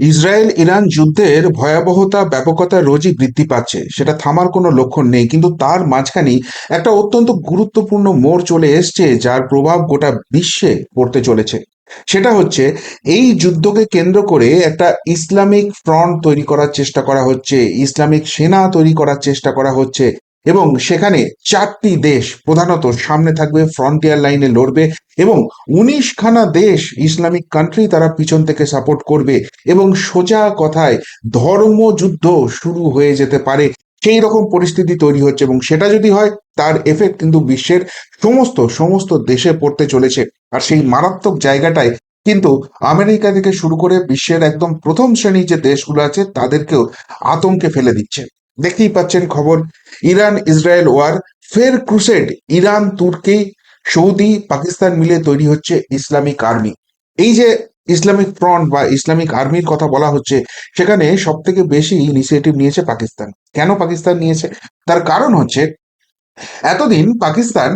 Israel Iran যুদ্ধের ভয়াবহতা, ব্যাপকতা, রোজই বৃদ্ধি পাচ্ছে। সেটা থামার কোনো লক্ষণ নেই, কিন্তু তার মাঝখানেই একটা অত্যন্ত গুরুত্বপূর্ণ মোড় চলে এসছে, যার প্রভাব গোটা বিশ্বে পড়তে চলেছে। সেটা হচ্ছে, এই যুদ্ধকে কেন্দ্র করে একটা ইসলামিক ফ্রন্ট তৈরি করার চেষ্টা করা হচ্ছে, ইসলামিক সেনা তৈরি করার চেষ্টা করা হচ্ছে। এবং সেখানে চারটি দেশ প্রধানত সামনে থাকবে ফ্রন্টিয়ার লাইনে লড়বে এবং উনিশখানা দেশ ইসলামিক কান্ট্রি তারা পিছন থেকে সাপোর্ট করবে এবং সোজা কথায় ধর্মযুদ্ধ শুরু হয়ে যেতে পারে। সেই রকম পরিস্থিতি তৈরি হচ্ছে এবং সেটা যদি হয়, তার এফেক্ট কিন্তু বিশ্বের সমস্ত সমস্ত দেশে পড়তে চলেছে। আর সেই মারাত্মক জায়গাটায় কিন্তু আমেরিকা থেকে শুরু করে বিশ্বের একদম প্রথম শ্রেণির যে দেশগুলো আছে, তাদেরকেও আতঙ্কে ফেলে দিচ্ছে। দেখতেই পাচ্ছেন খবর ইরান ইসরায়েল ওয়ার ফের ক্রুসেড ইরান তুর্কি সৌদি, পাকিস্তান মিলে তৈরি হচ্ছে ইসলামিক আর্মি এই যে ইসলামিক ফ্রন্ট বা ইসলামিক আর্মির কথা বলা হচ্ছে, সেখানে সব থেকে বেশি ইনিশিয়েটিভ নিয়েছে পাকিস্তান। কেন পাকিস্তান নিয়েছে? তার কারণ হচ্ছে, এতদিন পাকিস্তান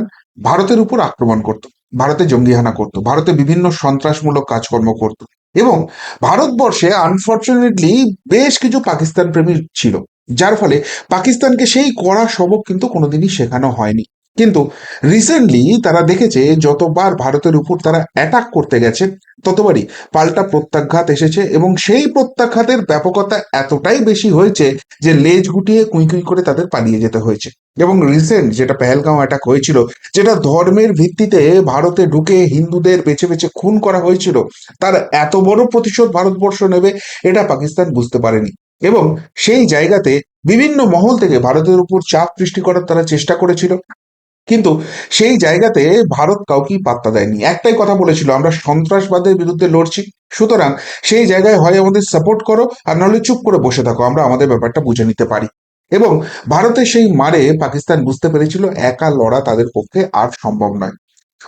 ভারতের উপর আক্রমণ করত, ভারতে জঙ্গিহানা করত, ভারতে বিভিন্ন সন্ত্রাসমূলক কাজকর্ম করত এবং ভারতবর্ষে আনফর্চুনেটলি বেশ কিছু পাকিস্তান প্রেমী ছিল। যার ফলে পাকিস্তানকে সেই কড়া সবক কিন্তু কোনোদিনই শেখানো হয়নি। কিন্তু রিসেন্টলি তারা দেখেছে, যতবার ভারতের উপর তারা অ্যাটাক করতে গেছে, ততবারই পাল্টা প্রত্যাঘাত এসেছে এবং সেই প্রত্যাঘাতের ব্যাপকতা এতটাই বেশি হয়েছে যে লেজ গুটিয়ে কুই কুই করে তাদের পালিয়ে যেতে হয়েছে। এবং রিসেন্ট যেটা পেহেলগাঁও অ্যাটাক হয়েছিল, যেটা ধর্মের ভিত্তিতে ভারতে ঢুকে হিন্দুদের বেছে বেছে খুন করা হয়েছিল, তার এত বড় প্রতিশোধ ভারতবর্ষ নেবে, এটা পাকিস্তান বুঝতে পারেনি। এবং সেই জায়গাতে বিভিন্ন মহল থেকে ভারতের উপর চাপ সৃষ্টি করার তারা চেষ্টা করেছিল। কিন্তু সেই জায়গাতে ভারত কাউকেই পাত্তা দেয়নি। একটাই কথা বলেছিল, আমরা সন্ত্রাসবাদের বিরুদ্ধে লড়ছি। সুতরাং সেই জায়গায় হয় আমাদের সাপোর্ট করো আর নাহলে চুপ করে বসে থাকো, আমরা আমাদের ব্যাপারটা বুঝে নিতে পারি। এবং ভারতের সেই মারে পাকিস্তান বুঝতে পেরেছিল, একা লড়া তাদের পক্ষে আর সম্ভব নয়।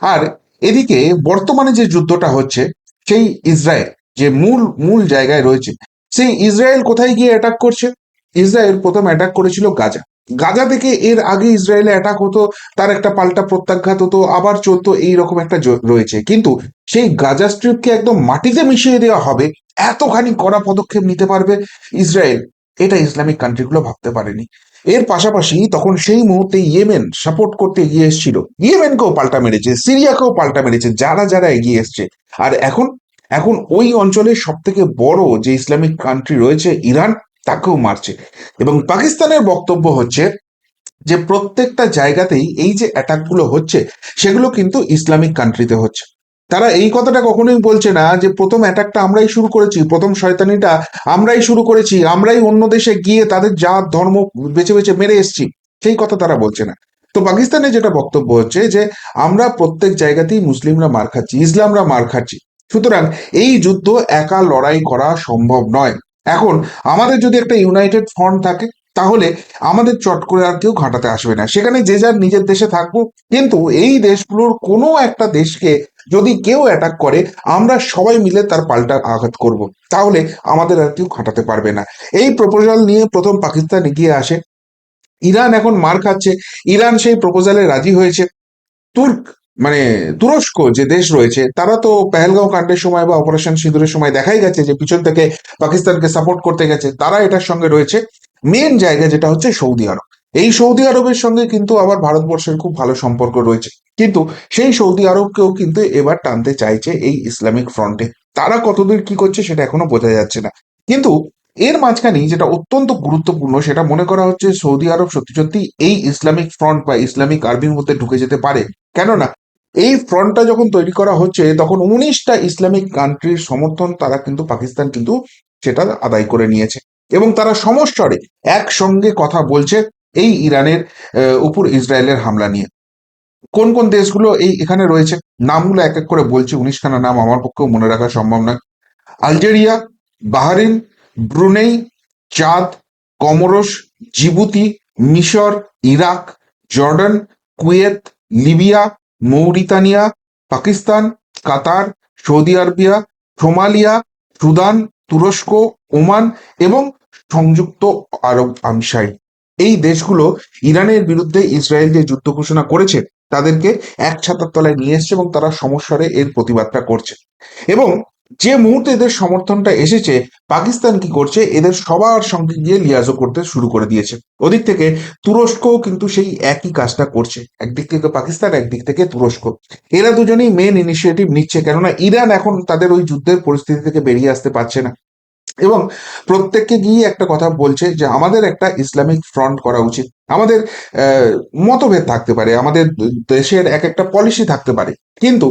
আর এদিকে বর্তমানে যে যুদ্ধটা হচ্ছে, সেই ইসরায়েল যে মূল মূল জায়গায় রয়েছে সেই ইসরায়েল কোথায় গিয়ে অ্যাটাক করছে? ইসরায়েল প্রথম অ্যাটাক করেছিল গাজা। গাজা থেকে এর আগে ইসরায়েলে অ্যাটাক হতো, তার একটা পাল্টা প্রত্যাঘাত হতো, আবার চলতো এই রকম একটা রয়েছে। কিন্তু সেই গাজা স্ট্রিপকে একদম মাটিতে মিশিয়ে দেওয়া হবে, এতখানি কড়া পদক্ষেপ নিতে পারবে ইসরায়েল। এটা ইসলামিক কান্ট্রিগুলো ভাবতে পারেনি। এর পাশাপাশি তখন সেই মুহূর্তে ইয়েমেন সাপোর্ট করতে এগিয়ে এসেছিল। ইয়েমেনকেও পাল্টা মেরেছে, সিরিয়াকেও পাল্টা মেরেছে, যারা যারা এগিয়ে এসছে। আর এখন এখন ওই অঞ্চলের সব থেকে বড় যে ইসলামিক কান্ট্রি রয়েছে ইরান, তাকেও মারছে। এবং পাকিস্তানের বক্তব্য হচ্ছে যে প্রত্যেকটা জায়গাতেই এই যে অ্যাটাকগুলো হচ্ছে, সেগুলো কিন্তু ইসলামিক কান্ট্রিতে হচ্ছে। তারা এই কথাটা কখনোই বলছে না যে প্রথম অ্যাটাকটা আমরাই শুরু করেছি, প্রথম শয়তানিটা আমরাই শুরু করেছি, আমরাই অন্য দেশে গিয়ে তাদের জাত, ধর্ম বেছে বেছে মেরে এসেছি। সেই কথা তারা বলছে না। তো পাকিস্তানের যেটা বক্তব্য হচ্ছে যে আমরা প্রত্যেক জায়গাতেই মুসলিমরা মার খাচ্ছি, ইসলামরা মার খাচ্ছি। সুতরাং এই যুদ্ধ একা লড়াই করা সম্ভব নয়। এখন, আমাদের যদি একটা ইউনাইটেড ফ্রন্ট থাকে, তাহলে আমাদের চট করে আর কেউ ঘাটাতে আসবে না। সেখানে যে যার নিজের দেশে থাকব কিন্তু এই দেশগুলোর কোনো একটা দেশকে যদি কেউ অ্যাটাক করে, আমরা সবাই মিলে তার পাল্টা আঘাত করব। তাহলে আমাদের আর কেউ ঘাটাতে পারবে না। এই প্রপোজাল নিয়ে প্রথম পাকিস্তান এগিয়ে আসে। ইরান এখন মার খাচ্ছে। ইরান সেই প্রপোজালে রাজি হয়েছে। তুর্ক মানে তুরস্ক যে দেশ রয়েছে, তারা তো পেহেলগাঁও কাণ্ডের সময় বা অপারেশন সিঁদুরের সময় দেখাই গেছে যে পিছন থেকে পাকিস্তানকে সাপোর্ট করতে গেছে, তারা এটার সঙ্গে রয়েছে। মেন জায়গা যেটা হচ্ছে সৌদি আরব। এই সৌদি আরবের সঙ্গে কিন্তু আবার ভারতবর্ষের খুব ভালো সম্পর্ক রয়েছে। কিন্তু সেই সৌদি আরবকেও কিন্তু এবার টানতে চাইছে এই ইসলামিক ফ্রন্টে। তারা কতদূর কি করছে সেটা এখনও বোঝা যাচ্ছে না। কিন্তু এর মাঝখানে যেটা অত্যন্ত গুরুত্বপূর্ণ, সেটা মনে করা হচ্ছে সৌদি আরব সত্যি সত্যি এই ইসলামিক ফ্রন্ট বা ইসলামিক আর্মির মধ্যে ঢুকে যেতে পারে। কেননা এই ফ্রন্টটা যখন তৈরি করা হচ্ছে, তখন উনিশটা ইসলামিক কান্ট্রির সমর্থন তারা কিন্তু পাকিস্তান কিন্তু সেটা আদায় করে নিয়েছে। এবং তারা সমস্বরে একসঙ্গে কথা বলছে এই ইরানের উপর ইসরায়েলের হামলা নিয়ে। কোন কোন দেশগুলো এই এখানে রয়েছে, নামগুলো এক এক করে বলছি, উনিশখানা নাম আমার পক্ষেও মনে রাখা সম্ভব নয়। আলজেরিয়া, বাহারিন, ব্রুনেই, চাঁদ, কমরস, জিবুতি, মিশর, Iraq, Jordan, Kuwait, Libya Mauritania, Pakistan, Qatar, Saudi Arabia, Somalia, Sudan, তুরস্ক, ওমান এবং সংযুক্ত আরব আমিরশাহী এই দেশগুলো ইরানের বিরুদ্ধে ইসরায়েল যে যুদ্ধ ঘোষণা করেছে, তাদেরকে এক ছাতার তলায় নিয়ে এসছে এবং তারা সমস্যারে এর প্রতিবাদটা করছে। এবং যে মুহূর্তে এদের সমর্থনটা এসেছে, পাকিস্তান কি করছে? এদের সবার সঙ্গে গিয়ে লিয়াজো করতে শুরু করে দিয়েছে। ওদিক থেকে তুরস্কও কিন্তু সেই একই কাজটা করছে। একদিক থেকে পাকিস্তান, একদিক থেকে তুরস্ক। এরা দুজনেই মেন ইনিশিয়েটিভ নিচ্ছে, কেননা ইরান এখন তাদের ওই যুদ্ধের পরিস্থিতি থেকে বেরিয়ে আসতে পারছে না। এবং প্রত্যেককে গিয়ে একটা কথা বলছে যে আমাদের একটা ইসলামিক ফ্রন্ট করা উচিত। আমাদের মতভেদ থাকতে পারে, আমাদের দেশের এক একটা পলিসি থাকতে পারে। কিন্তু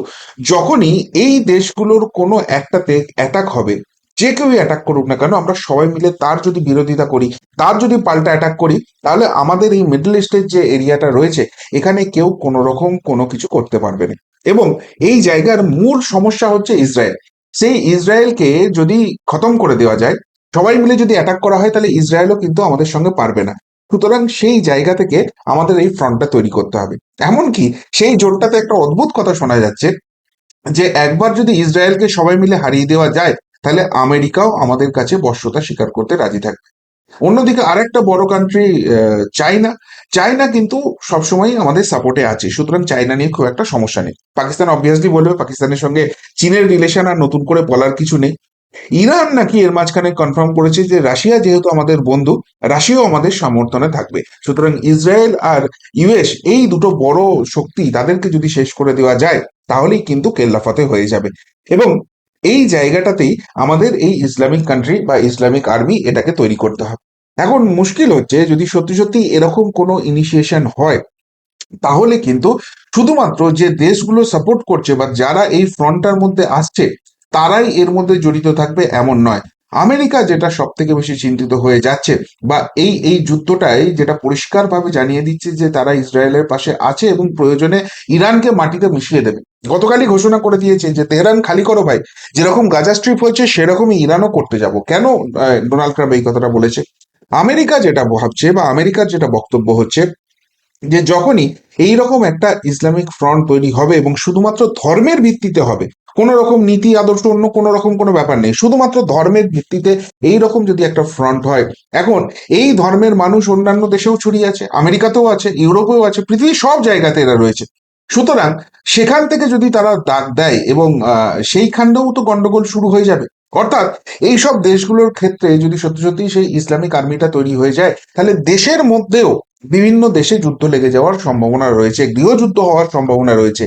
যখনই এই দেশগুলোর কোনো একটাতে অ্যাটাক হবে, যে কেউই অ্যাটাক করুক না কেন, আমরা সবাই মিলে তার যদি বিরোধিতা করি, তার যদি পাল্টা অ্যাটাক করি, তাহলে আমাদের এই মিডল ইস্টের যে এরিয়াটা রয়েছে, এখানে কেউ কোনো রকম কোনো কিছু করতে পারবে না। এবং এই জায়গার মূল সমস্যা হচ্ছে ইসরায়েল। সেই ইসরায়েলকে যদি খতম করে দেওয়া যায়, সবাই মিলে যদি অ্যাটাক করা হয়, তাহলে ইসরায়েলও কিন্তু আমাদের সঙ্গে পারবে না। সুতরাং সেই জায়গা থেকে আমাদের এই ফ্রন্টটা তৈরি করতে হবে। এমনকি সেই জোটটাতে একটা অদ্ভুত কথা শোনা যাচ্ছে, যে একবার যদি ইসরায়েলকে সবাই মিলে হারিয়ে দেওয়া যায়, তাহলে আমেরিকাও আমাদের কাছে বর্ষতা স্বীকার করতে রাজি থাকবে। অন্যদিকে আরেকটা বড় কান্ট্রি চাইনা চাইনা কিন্তু সবসময় আমাদের সাপোর্টে আছে। সুতরাং চায়না নিয়ে খুব একটা সমস্যা নেই। পাকিস্তান অবভিয়াসলি বলবে, পাকিস্তানের সঙ্গে চীনের রিলেশন আর নতুন করে বলার কিছু নেই। ইরান নাকি এর মাঝখানে কনফার্ম করেছে যে রাশিয়া যেহেতু আমাদের বন্ধু, রাশিয়াও আমাদের সমর্থনে থাকবে। সুতরাং ইসরায়েল আর ইউএস এই দুটো বড় শক্তি তাদেরকে যদি শেষ করে দেওয়া যায়, তাহলেই কিন্তু কেল্লাফাতে হয়ে যাবে। এবং এই জায়গাটাতেই আমাদের এই ইসলামিক কান্ট্রি বা ইসলামিক আর্মি এটাকে তৈরি করতে হবে। এখন মুশকিল হচ্ছে যদি সত্যি সত্যি এরকম কোনো ইনিশিয়েশন হয়, তাহলে কিন্তু শুধুমাত্র যে দেশগুলো সাপোর্ট করছে বা যারা এই ফ্রন্টটার মধ্যে আসছে, তারাই এর মধ্যে জড়িত থাকবে এমন নয়। আমেরিকা যেটা সব থেকে বেশি চিন্তিত হয়ে যাচ্ছে বা এই এই যুদ্ধটাই যেটা পরিষ্কারভাবে জানিয়ে দিচ্ছে যে তারা ইসরায়েলের পাশে আছে এবং প্রয়োজনে ইরানকে মাটিতে মিশিয়ে দেবে। গতকালই ঘোষণা করে দিয়েছে যে তেহরান খালি করো ভাই, যেরকম গাজা স্ট্রিপ হয়েছে সেরকমই ইরানও করতে যাব। কেন ডোনাল্ড ট্রাম্প এই কথাটা বলেছে? আমেরিকা যেটা ভাবছে বা আমেরিকার যেটা বক্তব্য হচ্ছে যে যখনই এই রকম একটা ইসলামিক ফ্রন্ট তৈরি হবে এবং শুধুমাত্র ধর্মের ভিত্তিতে হবে, কোন রকম নীতি, আদর্শ, অন্য কোনো রকম কোনো ব্যাপার নেই, শুধুমাত্র ধর্মের ভিত্তিতে এই রকম যদি একটা ফ্রন্ট হয়, এখন এই ধর্মের মানুষ অন্যান্য দেশেও ছড়িয়ে আছে, আমেরিকাতেও আছে, ইউরোপেও আছে, পৃথিবীর সব জায়গাতে এরা রয়েছে। সুতরাং সেখান থেকে যদি তারা দাগ দেয় এবং সেইখানেও তো গন্ডগোল শুরু হয়ে যাবে। অর্থাৎ এই সব দেশগুলোর ক্ষেত্রে যদি সত্যি সত্যি সেই ইসলামিক আর্মিটা তৈরি হয়ে যায়, তাহলে দেশের মধ্যেও বিভিন্ন দেশে যুদ্ধ লেগে যাওয়ার সম্ভাবনা রয়েছে, গৃহযুদ্ধ হওয়ার সম্ভাবনা রয়েছে।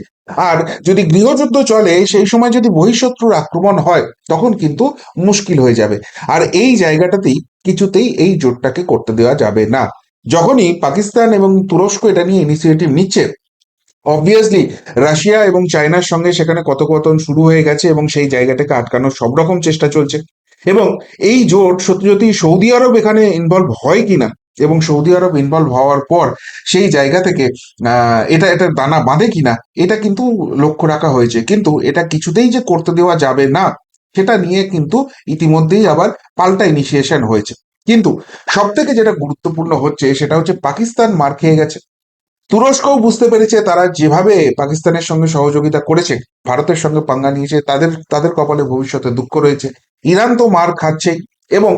আর যদি গৃহযুদ্ধ চলে, সেই সময় যদি বহিঃশত্রুর আক্রমণ হয়, তখন কিন্তু মুশকিল হয়ে যাবে। আর এই জায়গাটাতেই কিছুতেই এই জোটটাকে করতে দেওয়া যাবে না। যখনই পাকিস্তান এবং তুরস্ক এটা নিয়ে ইনিশিয়েটিভ নিচ্ছে অবভিয়াসলি রাশিয়া এবং চায়নার সঙ্গে সেখানে কথোপকথন শুরু হয়ে গেছে এবং সেই জায়গাটাকে আটকানোর সব রকম চেষ্টা চলছে। এবং এই জোট সত্যি সত্যি সৌদি আরব এখানে ইনভলভ হয় কিনা এবং সৌদি আরব ইনভলভ হওয়ার পর সেই জায়গা থেকে এটা এটা দানা বাঁধে কিনা, এটা কিন্তু লক্ষ্য রাখা হয়েছে। কিন্তু এটা কিছুতেই যে করতে দেওয়া যাবে না, সেটা নিয়ে কিন্তু ইতিমধ্যেই আবার পাল্টা ইনিশিয়েশন হয়েছে। কিন্তু সব থেকে যেটা গুরুত্বপূর্ণ হচ্ছে, সেটা হচ্ছে পাকিস্তান মার খেয়ে গেছে। তুরস্কও বুঝতে পেরেছে তারা যেভাবে পাকিস্তানের সঙ্গে সহযোগিতা করেছে, ভারতের সঙ্গে পাঙ্গা নিয়েছে, তাদের তাদের কপালে ভবিষ্যতে দুঃখ রয়েছে। ইরান তো মার খাচ্ছেই এবং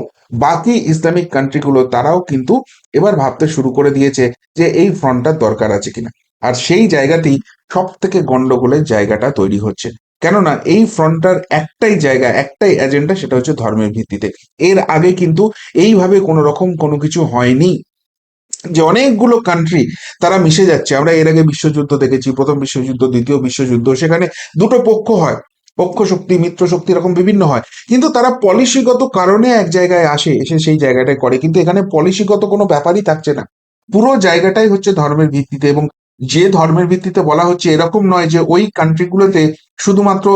বাকি ইসলামিক কান্ট্রিগুলো তারাও কিন্তু এবার ভাবতে শুরু করে দিয়েছে যে এই ফ্রন্টটার দরকার আছে কিনা। আর সেই জায়গাতেই সব থেকে গন্ডগোলের জায়গাটা তৈরি হচ্ছে। কেননা এই ফ্রন্টটার একটাই জায়গা, একটাই এজেন্ডা সেটা হচ্ছে ধর্মের ভিত্তিতে। এর আগে কিন্তু এইভাবে কোনো রকম কোনো কিছু হয়নি। যে অনেকগুলো কান্ট্রি তারা মিশে যাচ্ছে। আমরা এর আগে বিশ্বযুদ্ধ দেখেছি, প্রথম বিশ্বযুদ্ধ, দ্বিতীয় বিশ্বযুদ্ধ, সেখানে দুটো পক্ষ হয়। পক্ষ শক্তি, মিত্র শক্তি এরকম বিভিন্ন হয়। কিন্তু তারা পলিসিগত কারণে এক জায়গায় আসে, এসে সেই জায়গাটায় করে। কিন্তু এখানে পলিসিগত কোনো ব্যাপারই থাকছে না। পুরো জায়গাটাই হচ্ছে ধর্মের ভিত্তিতে এবং যে ধর্মের ভিত্তিতে বলা হচ্ছে এরকম নয় যে ওই কান্ট্রিগুলোতে শুধুমাত্র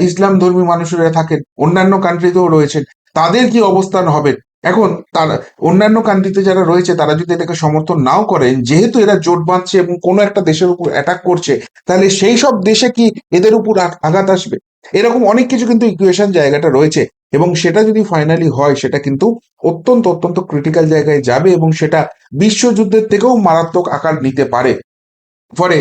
ইসলাম ধর্মী মানুষেরা থাকেন। অন্যান্য কান্ট্রিতেও রয়েছেন। তাদের কি অবস্থান হবে? এখন তারা অন্যান্য কান্ট্রিতে যারা রয়েছে, তারা যদি এটাকে সমর্থন নাও করেন, যেহেতু এরা জোট বাঁধছে এবং কোনো একটা দেশের উপর অ্যাটাক করছে, তাহলে সেই সব দেশে কি এদের উপর আঘাত আসবে? এরকম অনেক কিছু কিন্তু ইকুয়েশন জায়গাটা রয়েছে এবং সেটা যদি ফাইনালি হয়, সেটা কিন্তু অত্যন্ত অত্যন্ত ক্রিটিক্যাল জায়গায় যাবে এবং সেটা বিশ্বযুদ্ধের থেকেও মারাত্মক আকার নিতে পারে। ফলে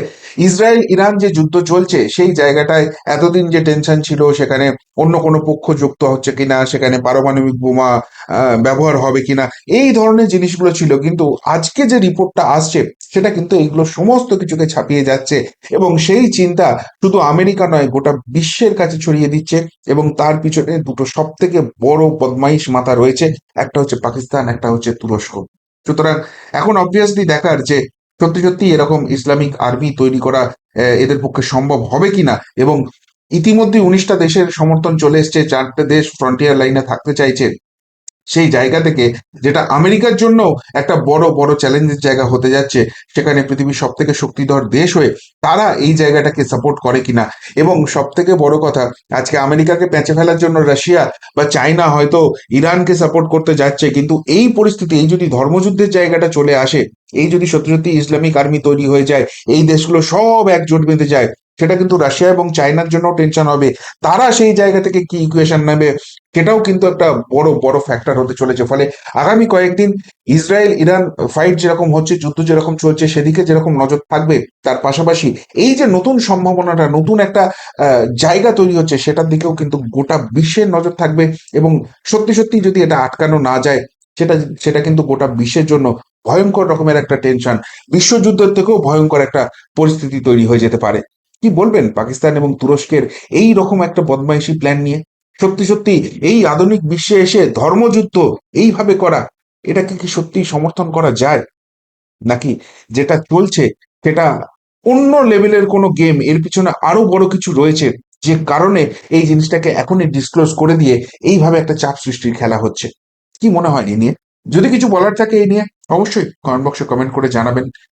ইসরায়েল ইরান যে যুদ্ধ চলছে, সেই জায়গাটায় এতদিন যে টেনশন ছিল, সেখানে অন্য কোনো পক্ষ যুক্ত হচ্ছে কিনা, সেখানে পারমাণবিক বোমা ব্যবহার হবে কিনা, এই ধরনের জিনিসগুলো ছিল। কিন্তু আজকে যে রিপোর্টটা আসছে, সেটা কিন্তু এইগুলো সমস্ত কিছুকে ছাপিয়ে যাচ্ছে এবং সেই চিন্তা শুধু আমেরিকা নয়, গোটা বিশ্বের কাছে ছড়িয়ে দিচ্ছে এবং তার পিছনে দুটো সব থেকে বড় বদমাইশ মাথা রয়েছে। একটা হচ্ছে পাকিস্তান, একটা হচ্ছে তুরস্ক। সুতরাং এখন অবভিয়াসলি দেখার যে সত্যি সত্যি এরকম ইসলামিক আর্মি তৈরি করা এদের পক্ষে সম্ভব হবে কিনা? এবং ইতিমধ্যে উনিশটা দেশের সমর্থন চলে এসছে, চারটে দেশ ফ্রন্টিয়ার লাইনে থাকতে চাইছে। সেই জায়গা থেকে যেটা আমেরিকার জন্য একটা বড় বড় চ্যালেঞ্জের জায়গা হতে যাচ্ছে, সেখানে পৃথিবীর সব থেকে শক্তিধর দেশ হয়ে তারা এই জায়গাটাকে সাপোর্ট করে কিনা। এবং সব থেকে বড় কথা, আজকে আমেরিকাকে পেঁচে ফেলার জন্য রাশিয়া বা চায়না হয়তো ইরানকে সাপোর্ট করতে যাচ্ছে, কিন্তু এই পরিস্থিতি, এই যদি ধর্মযুদ্ধের জায়গাটা চলে আসে, এই যদি সত্যি সত্যি ইসলামিক আর্মি তৈরি হয়ে যায়, এই দেশগুলো সব একজোট বেঁধে যায় সেটা কিন্তু রাশিয়া এবং চায়নার জন্য টেনশন হবে। তারা সেই জায়গা থেকে কি ইকুয়েশন নেবে, সেটাও কিন্তু একটা বড় বড় ফ্যাক্টর হতে চলেছে। ফলে আগামী কয়েকদিন ইসরায়েল, ইরান ফাইট যেরকম হচ্ছে, যুদ্ধ যেরকম চলছে, সেদিকে যেরকম নজর থাকবে, তার পাশাপাশি এই যে নতুন সম্ভাবনাটা, নতুন একটা জায়গা তৈরি হচ্ছে, সেটার দিকেও কিন্তু গোটা বিশ্বের নজর থাকবে এবং সত্যি সত্যি যদি এটা আটকানো না যায়, সেটা সেটা কিন্তু গোটা বিশ্বের জন্য ভয়ঙ্কর রকমের একটা টেনশন বিশ্বযুদ্ধের থেকেও ভয়ঙ্কর একটা পরিস্থিতি তৈরি হয়ে যেতে পারে। কি বলবেন পাকিস্তান এবং তুরস্কের এই রকম একটা বদমাইশি প্ল্যান নিয়ে? সত্যি সত্যি, এই আধুনিক বিশ্বে এসে ধর্মযুদ্ধ এইভাবে করা, এটাকে কি সত্যি সমর্থন করা যায়? নাকি যেটা চলছে সেটা অন্য লেভেলের কোনো গেম এর পিছনে আরও বড় কিছু রয়েছে যে কারণে এই জিনিসটাকে এখনই ডিসক্লোজ করে দিয়ে এইভাবে একটা চাপ সৃষ্টির খেলা হচ্ছে? কি মনে হয় এ নিয়ে? যদি কিছু বলার থাকে এ নিয়ে, অবশ্যই কমেন্ট বক্সে কমেন্ট করে জানাবেন।